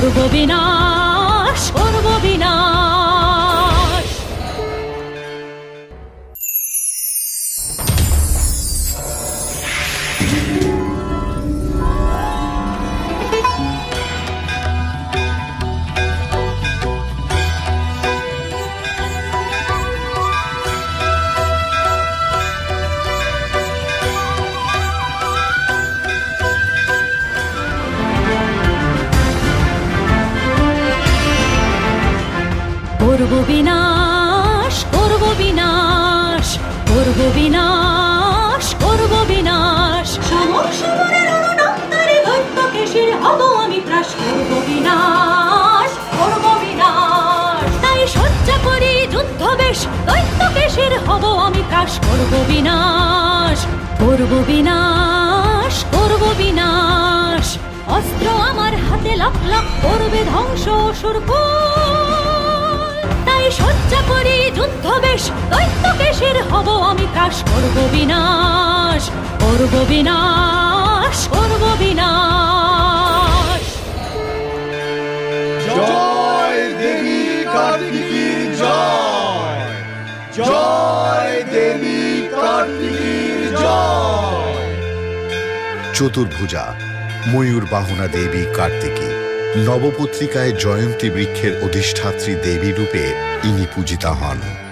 করব বিনাশ করব বিনাশ করব বিনাশ করব বিনাশ করব বিনাশ। সমর সমরের হব আমি ত্রাস। করব বিনাশ করব বিনাশ। তাই সজ্জা করি যুদ্ধ বেশ দৈত্য কেশির হব আমি ত্রাস। করব বিনাশ করব বিনাশ করব বিনাশ। অস্ত্র আমার হাতে লাখ লাখ করবে ধ্বংস তাই করি যুদ্ধ বেশ দৈত্য কেশের হব আমি ত্রাস করব বিনাশ করব বিনাশ করব বিনাশ। জয় দেবী কার্তিকীর জয়। জয় দেবী কার্তিকীর জয়। চতুর্ভুজা ময়ূর বাহনা দেবী কার্তিকী। নবপত্রিকায় জয়ন্তী বৃক্ষের অধিষ্ঠাত্রী দেবী রূপে ইনি পূজিতা হন।